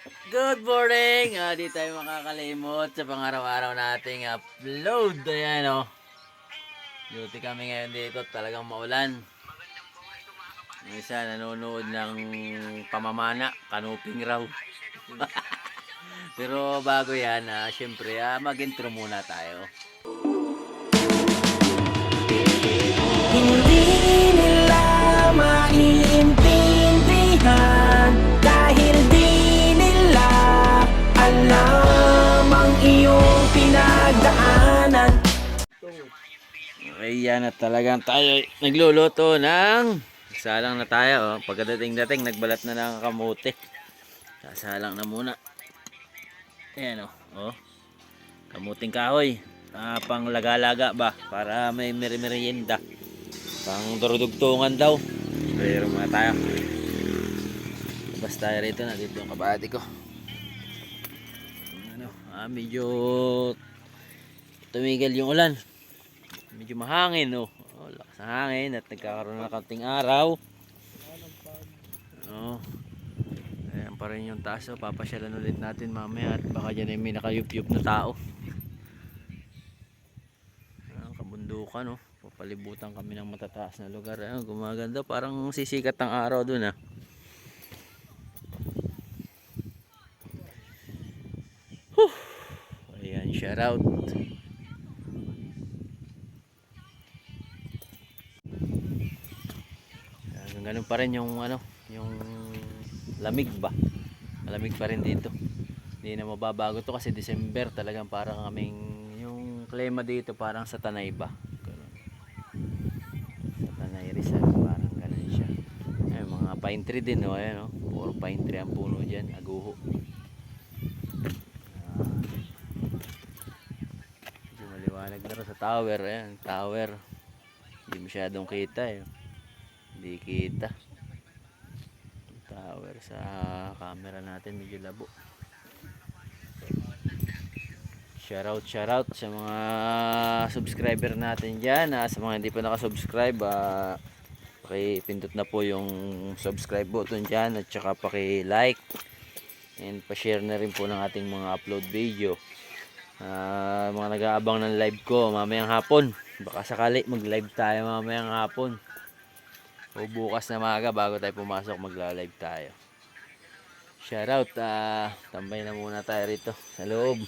Good morning! Ah, di tayo makakalimot sa pang-araw-araw nating upload. Ayan o. Duty kami ngayon dito. Talagang maulan. Yung isa nanonood ng pamamana. Kanuping raw. Pero bago yan, ah, syempre, ah, mag-intro muna tayo. Okay, yan at talagang tayo nagluluto ng salang na tayo. Oh. Pagkadating-dating, nagbalat na ng kamote. Sasalang na muna. Ayan oh. oh. Kamuting kahoy. Ah, pang laga-laga ba? Para may meri-merienda. Pang durudugtungan daw. Pero muna tayo. Labas tayo rito na. Dito yung kabati ko. Ano, ah, medyo tumigil yung ulan medyo mahangin oh. oh lakas ng hangin at nagkakaroon na ng kaunting araw. Oh. Ayan pa rin yung taas oh. papasyalan ulit natin mamaya at baka dyan ay may nakayup-yup na tao. Ang kabundukan oh. Papalibutan kami ng matataas na lugar. Ayun gumaganda. Parang sisikat ng araw dun ah. Whew. ayan shout out Hanggang ganun pa rin yung ano, yung lamig ba? Malamig pa rin dito. Hindi na mababago to kasi December talagang parang kaming yung klima dito parang sa Tanay ba? Ganun. Sa Tanay Rizal parang ganun siya. Ay, mga pine tree din oh, ayan oh. Puro pine tree ang puno diyan, aguho. Ah. Medyo maliwanag na sa tower, ayan, tower. Hindi masyadong kita eh. Hindi kita. Tower sa camera natin medyo labo. Shoutout, shoutout sa mga subscriber natin dyan. ah, sa mga hindi pa nakasubscribe, ah, pindot na po yung subscribe button dyan at saka paki-like and pa-share na rin po ng ating mga upload video. Ah, mga nag-aabang ng live ko mamayang hapon. Baka sakali mag-live tayo mamayang hapon. O bukas na maga bago tayo pumasok magla-live tayo. Shoutout, ah, tambay na muna tayo rito sa loob.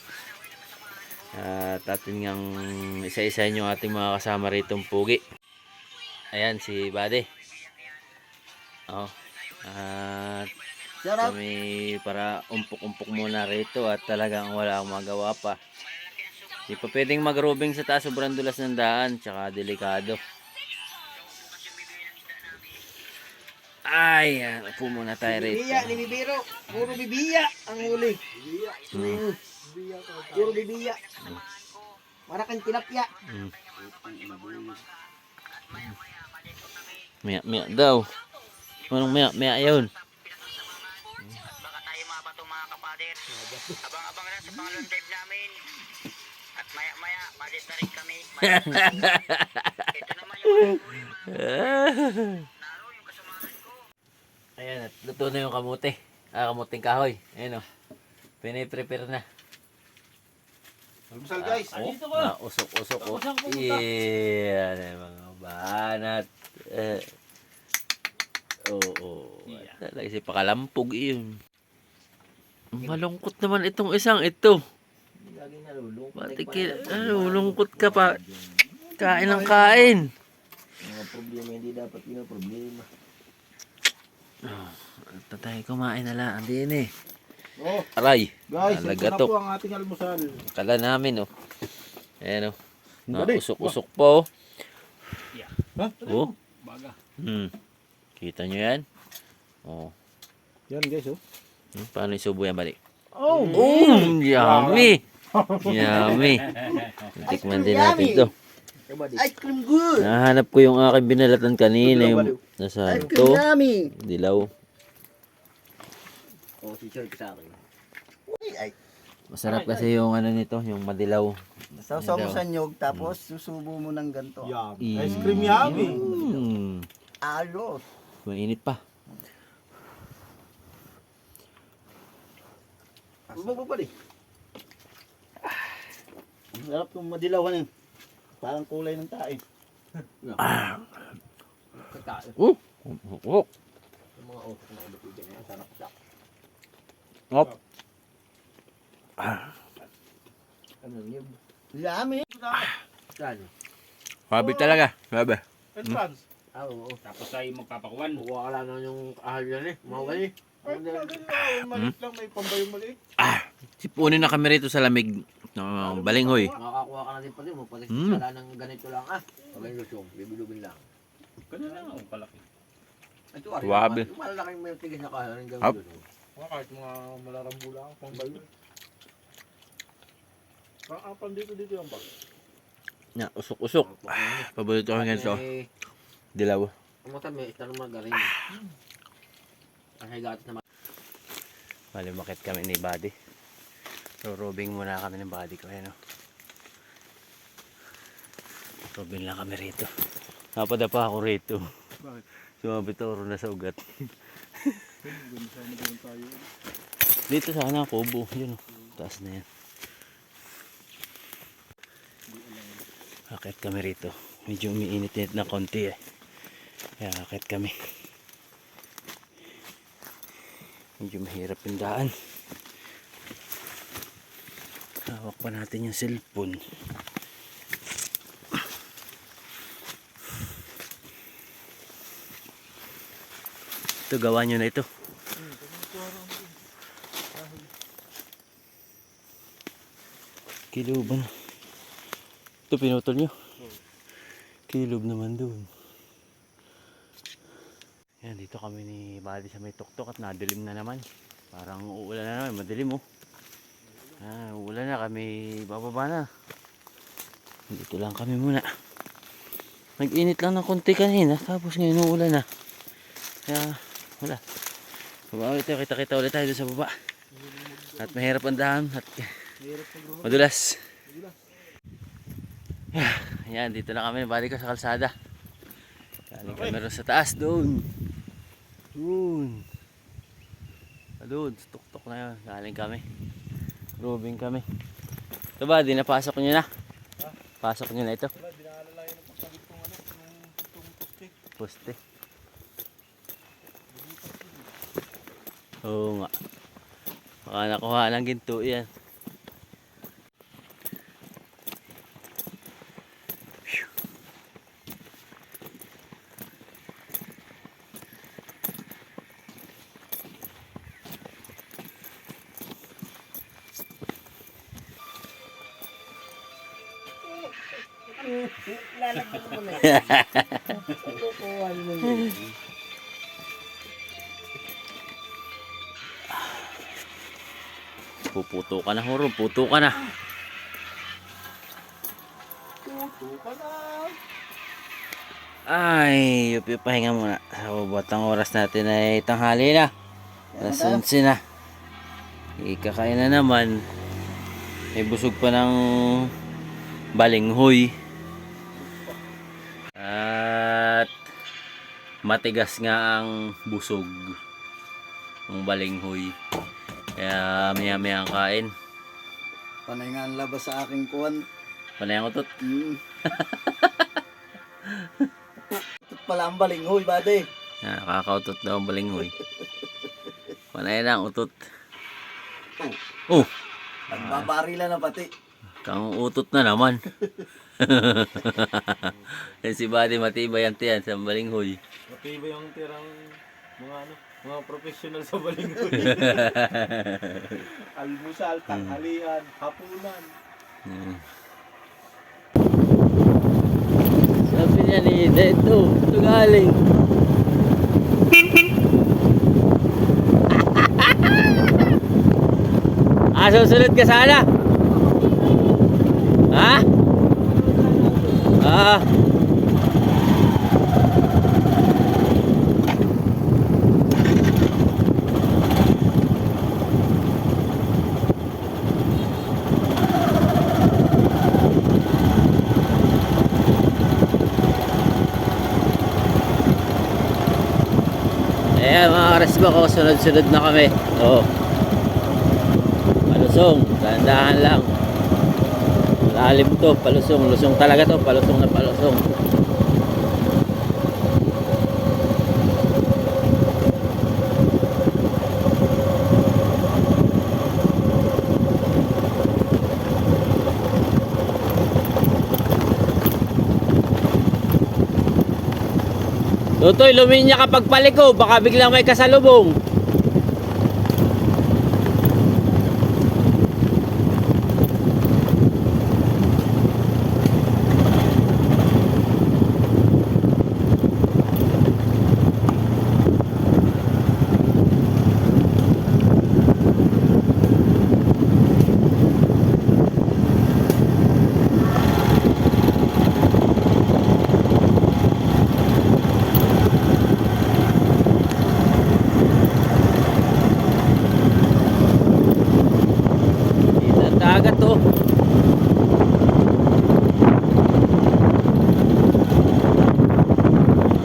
At atin ngang isa-isa yung ating mga kasama rito pugi. Ayan si Bade. Oh. At kami para umpok-umpok muna rito at talagang wala akong magawa pa. Di pa pwedeng mag-rubing sa taas sobrang dulas ng daan tsaka delikado. Ay, yan. upo muna tayo rito. Bibiya, ni Bibiro. Puro bibiya ang huli. Hmm. Puro bibiya. Para kang tilapia. Hmm. Maya, maya daw. Anong maya, maya yun? Baka tayo mabato mga kapader. Abang-abang na sa pangalawang drive namin. At maya-maya, padet na rin kami. Ito naman yung. Ayan, at luto na yung kamote. Ah, kamuting kahoy. Ayan o. Piniprepare na. Almusal guys. Dito ka. usok-usok o. Iyan, ay mga banat. Eh. Oo. Oh, Talaga si pakalampog iyon. Malungkot naman itong isang ito. Lagi nalulungkot. Ba't ki- nalulungkot ka pa? Kain ng kain. Mga problema hindi dapat yun ang problema. Ito tayo kumain na lang. Hindi eh. Oh, Aray. guys, ito na po ang ating almusal. Kala namin oh. Ayan oh. Ah, usok-usok po. Ha? Oh. Hmm. Kita nyo yan? Oh. Yan guys, oh. Hmm, paano isubo yan balik? Oh! Oh, yummy! yummy! Tikman din natin to. Ice cream good! Nahanap ko yung aking binalatan kanina. Yung nasa Ice cream to. yummy! Dilaw. Oh, si Sir sa akin. Uy, ay. Masarap kasi yung ano nito, yung madilaw. Sausaw mo sa nyog, tapos susubo mo ng ganito. Yummy. Ice cream yummy! Mm. Ayos. Mainit pa. Di. Ang sarap yung madilawan eh. Parang kulay ng tae. Oh. Oh. Yung mga utak na ulit yan. Sarap siya. Ngop. Ano yun? Yummy. Saan? Sabi talaga. Sabi. Entrance. Ah, oo. Tapos tayo magpapakuan. Wala na yung ahal yan eh. Mawala eh. Ay, maliit lang. May pambayong maliit. Sipunin na kami rito sa lamig. No, balinghoy. Makakakuha ka na din pati mo. Pati Mm. sala ng ganito lang ah. Pagay lusong. Bibilubin lang. Ganun lang ang palaki. Ito, ari, Wabe. Yung malalaking may tigis na kaya. Ang Hap. gawin doon. Mga kahit mga malarambula ako. Pambayo. Parang apan dito dito yung bag. Ya, usok-usok. Paborito ko ganito. Eh, Dilaw. Ang mata may isang margarin. Ang higatas naman. Malumakit kami ni Buddy. Rurubing muna kami ng Buddy ko. Ayan o. Rubing lang kami rito. Napada pa ako rito. Bakit? Sumabit ako na sa ugat. Dito sana ako kubo. Yun o. Taas na yan. Akit kami rito. Medyo umiinit-init na konti eh. Kaya akit kami. Medyo mahirap yung daan. Hawak pa natin yung cellphone. Ito, gawa nyo na ito. Kilob na. Ito, pinutol nyo. Kilob naman doon. Yan, dito kami ni Buddy sa may tuktok at nadilim na naman. Parang uulan na naman, madilim oh. Ah, uulan na kami, bababa na. Dito lang kami muna. Nag-init lang ng konti kanina, tapos ngayon uulan na. Kaya, wala. Baba ulit tayo, kita-kita ulit tayo sa baba. At mahirap ang daan at madulas. Ayan, dito na kami, balik ko sa kalsada. Galing kami rin sa taas doon. Doon. Ah, Doon, tuktok na yun. Galing kami. Roving kami. Ito ba, di napasok nyo na? Pasok nyo na ito. Wala, dinala lang yun ang pagkabit kong ano, itong poste. Poste. Oo nga. Baka nakuha ng ginto yan. Puputo ka na huro, puto ka na. Tuto ka na. Ay, yupi pahinga muna. Sa batang oras natin ay tanghali na. Alas 11 na. Ikakain na naman. May busog pa ng balinghoy. Matigas nga ang busog ng balinghoy. Kaya maya maya ang kain. Panay nga ang labas sa aking kuwan. Panay ang utot. Mm. Ito pala ang balinghoy, bade. Nakakautot daw ang balinghoy. Panay na ang utot. Oh, Nagbabarila na pati. kang utot na naman. Yan si Buddy matibay ang tiyan sa balinghoy. Matibay yung tirang mga ano, mga professional sa balinghoy. Almusal, tanghalian, hapunan. Hmm. Sabi niya ni Deto, ito galing. ah, susunod ka sana? Ha? Ah. Ayan mga karesbo ko, sunod-sunod na kami. Oo. Palusong, dahan lang. Malalim to, palusong. Lusong talaga to, palusong na palusong. Tutoy, luminya kapag paliko, baka biglang may kasalubong. Dito ang dagat to.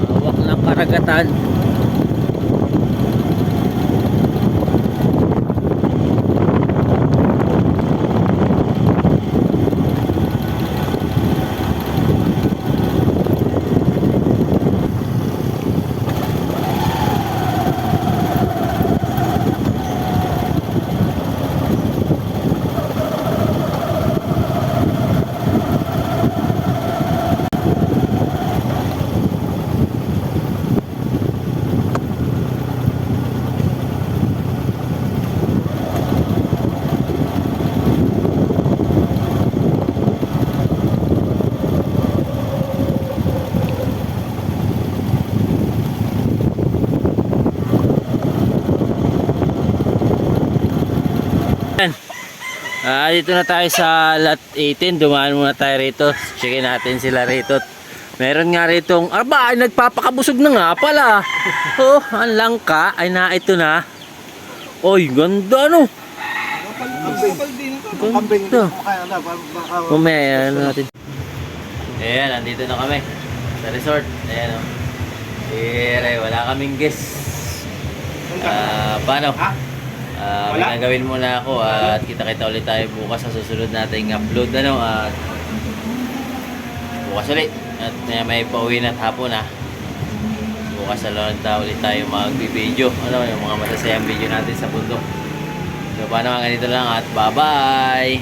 Hawak ng Ah, dito na tayo sa lot 18. Dumaan muna tayo rito. Checkin natin sila rito. Meron nga rito, aba, ay nagpapakabusog na nga pala. Oh, ang langka ay na ito na. Oy, ganda no. Ganda. Mamaya ano natin. Ayan, nandito na kami sa resort. Ayan o. Ere, wala kaming guest. Ah, paano? Ah, may gagawin muna ako at kita-kita ulit tayo bukas sa susunod nating upload ano at bukas ulit at may, may pauwi na at hapon ah. Bukas sa lunta ulit tayo mag-video ano yung mga masasayang video natin sa bundok. So paano nga ganito lang at bye-bye!